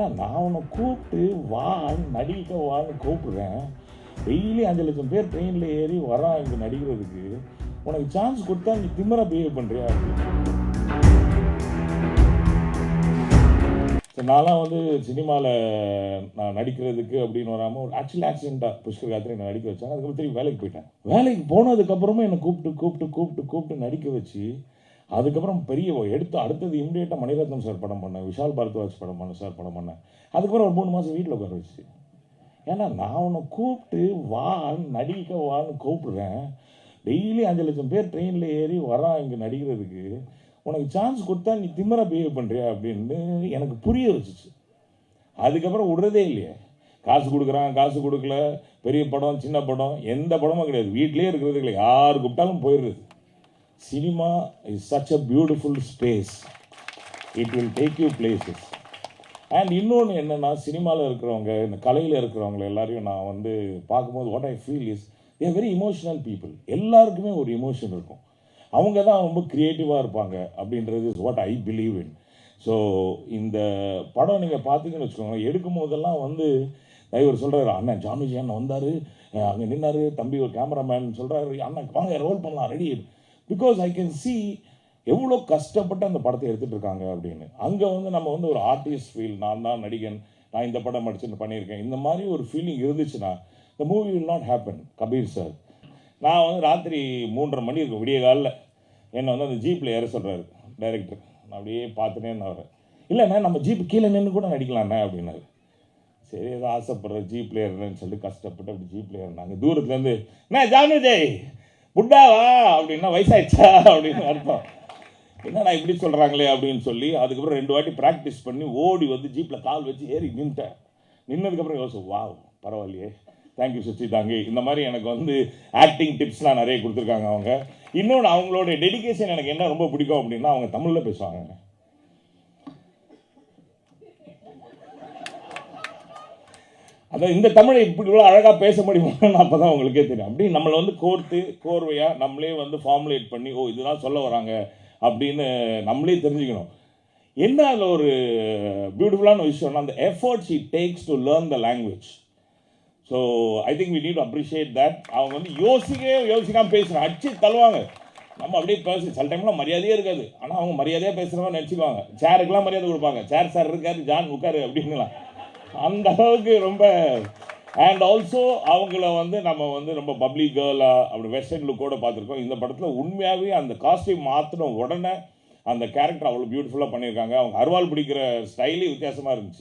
ஏன்னா நான் உன்னை கூப்பிட்டு வா நடிக்க வான்னு கூப்பிடுறேன். டெய்லி அஞ்சு லட்சம் பேர் ட்ரெயினில் ஏறி வரான் இங்கே நடிக்கிறதுக்கு. உனக்கு சான்ஸ் கொடுத்தா நீ திமிரா பிஹேவ் பண்ணுறியா நான்லாம் வந்து சினிமாவில் நான் நடிக்கிறதுக்கு அப்படின்னு வராமல் ஒரு ஆக்சுவல் ஆக்சிடெண்ட்டாக புஷ்கர் காத்திரி என்னை நடிக்க வச்சாங்க. அதுக்கப்புறம் திரும்பி வேலைக்கு போயிட்டேன். வேலைக்கு போனதுக்கப்புறமும் என்னை கூப்பிட்டு கூப்பிட்டு கூப்பிட்டு கூப்பிட்டு நடிக்க வச்சு அதுக்கப்புறம் பெரிய எடுத்து அடுத்தது இம்மிடியேட்டாக மணிரத்னம் சார் படம் பண்ணேன் விஷால் பாரத்வாஜ் படம் பண்ண சார் படம் பண்ணேன். அதுக்கப்புறம் ஒரு மூணு மாதம் வீட்டில் உட்கார வச்சு. ஏன்னா நான் உன்னை கூப்பிட்டு வா நடிக்க வான்னு கூப்பிடுறேன். டெய்லி அஞ்சு லட்சம் பேர் ட்ரெயினில் ஏறி வரான் இங்கே நடிக்கிறதுக்கு. உனக்கு சான்ஸ் கொடுத்தா நீ திமிரா பிஹேவ் பண்ணுறியா அப்படின்னு எனக்கு புரிய வச்சுச்சு. அதுக்கப்புறம் விடுறதே இல்லையே. காசு கொடுக்குறான் காசு கொடுக்கல. பெரிய படம் சின்ன படம் எந்த படமும் கிடையாது. வீட்டிலே இருக்கிறது இல்லை. யார் கூப்பிட்டாலும் போயிடுறது. Cinema is such a beautiful space it will take you places and இன்னொன்று என்னென்னா சினிமாவில் இருக்கிறவங்க இந்த கலையில் இருக்கிறவங்க எல்லாரையும் நான் வந்து பார்க்கும்போது what I feel is a very emotional people எல்லாருக்குமே ஒரு இமோஷன் இருக்கும். அவங்க தான் ரொம்ப க்ரியேட்டிவாக இருப்பாங்க அப்படின்றது is what I believe in so இந்த படம் நீங்கள் பார்த்தீங்கன்னு வச்சுக்கோங்க எடுக்கும் போதெல்லாம் வந்து இவர் சொல்கிறாரு அண்ணன் ஜாமிஜி அண்ணன் வந்தார். அங்கே நின்னார். தம்பி ஒரு கேமராமேன் சொல்கிறாரு அண்ணன் வாங்க ரோல் பண்ணலாம் ready because I can see எவ்வளோ கஷ்டப்பட்டு அந்த படத்தை எடுத்துகிட்டு இருக்காங்க அப்படின்னு. அங்கே வந்து நம்ம வந்து ஒரு ஆர்டிஸ்ட் ஃபீல் நான் தான் நடிகன் நான் இந்த படம் அடிச்சுட்டு பண்ணியிருக்கேன். இந்த மாதிரி ஒரு ஃபீலிங் இருந்துச்சுன்னா இந்த movie will not happen Kabir sir நான் வந்து ராத்திரி மூன்றரை மணி இருக்கும் விடிய காலில். என்னை வந்து அந்த ஜீப்பில் ஏற சொல்கிறாரு டைரக்டர் நான் அப்படியே பார்த்துனே நான் இல்லைண்ணே நம்ம ஜீப் கீழே நின்று கூட நடிக்கலாண்ணே அப்படின்னாரு. சரி ஏதோ ஆசைப்படுற ஜீப்ல ஏறுறேன்னு சொல்லி கஷ்டப்பட்டு அப்படி ஜீப்ல ஏறினாங்க. தூரத்துலேருந்து என்ன ஜானுஜய் புட்டாவா அப்படின்னா வயசாயிடுச்சா? அப்படின்னு அர்த்தம். என்னடா இப்படி சொல்கிறாங்களே அப்படின்னு சொல்லி அதுக்கப்புறம் ரெண்டு வாட்டி ப்ராக்டிஸ் பண்ணி ஓடி வந்து ஜீப்பில் கால் வச்சு ஏறி நின்ட்டேன். நின்னதுக்கப்புறம் யோசிச்சு வா பரவாயில்லையே. தேங்க்யூ சுச்சி தாங்கி இந்த மாதிரி எனக்கு வந்து ஆக்டிங் டிப்ஸ்லாம் நிறைய கொடுத்துருக்காங்க அவங்க. இன்னொன்று அவங்களோட டெடிக்கேஷன் எனக்கு என்ன ரொம்ப பிடிக்கும் அப்படின்னா அவங்க தமிழில் பேசுவாங்க அதான் இந்த தமிழை இப்படி இவ்வளோ அழகாக பேச முடியுமான்னு அப்போ தான் உங்களுக்கே தெரியும். அப்படி நம்மளை வந்து கோர்த்து கோர்வையாக நம்மளே வந்து ஃபார்முலேட் பண்ணி ஓ இதுதான் சொல்ல வராங்க அப்படின்னு நம்மளே தெரிஞ்சுக்கணும். என்ன அதில் ஒரு பியூட்டிஃபுல்லான விஷயம்னா அந்த efforts it takes to learn the language so I think we need appreciate that அவங்க வந்து யோசிக்கவே யோசிக்காமல் பேசுகிறாங்க அடிச்சு தள்ளுவாங்க. நம்ம அப்படியே பேசி சில டைம்லாம் மரியாதையே இருக்காது. ஆனால் அவங்க மரியாதையாக பேசுகிறவங்க நினச்சிக்குவாங்க. சேருக்கெல்லாம் மரியாதை கொடுப்பாங்க. சேர் சார் இருக்காரு ஜான் உட்காரு அப்படின்னுலாம். அந்த அளவுக்கு ரொம்ப அண்ட் ஆல்சோ அவங்கள வந்து நம்ம வந்து ரொம்ப பப்ளி கேர்லாக அப்படி வெஸ்டர்ன் லுக்கோட பார்த்துருக்கோம். இந்த படத்தில் உண்மையாகவே அந்த காஸ்டியூம் மாற்றின உடனே அந்த கேரக்டர் அவ்வளோ பியூட்டிஃபுல்லாக பண்ணியிருக்காங்க. அவங்க அருவாள் பிடிக்கிற ஸ்டைலே வித்தியாசமாக இருந்துச்சு.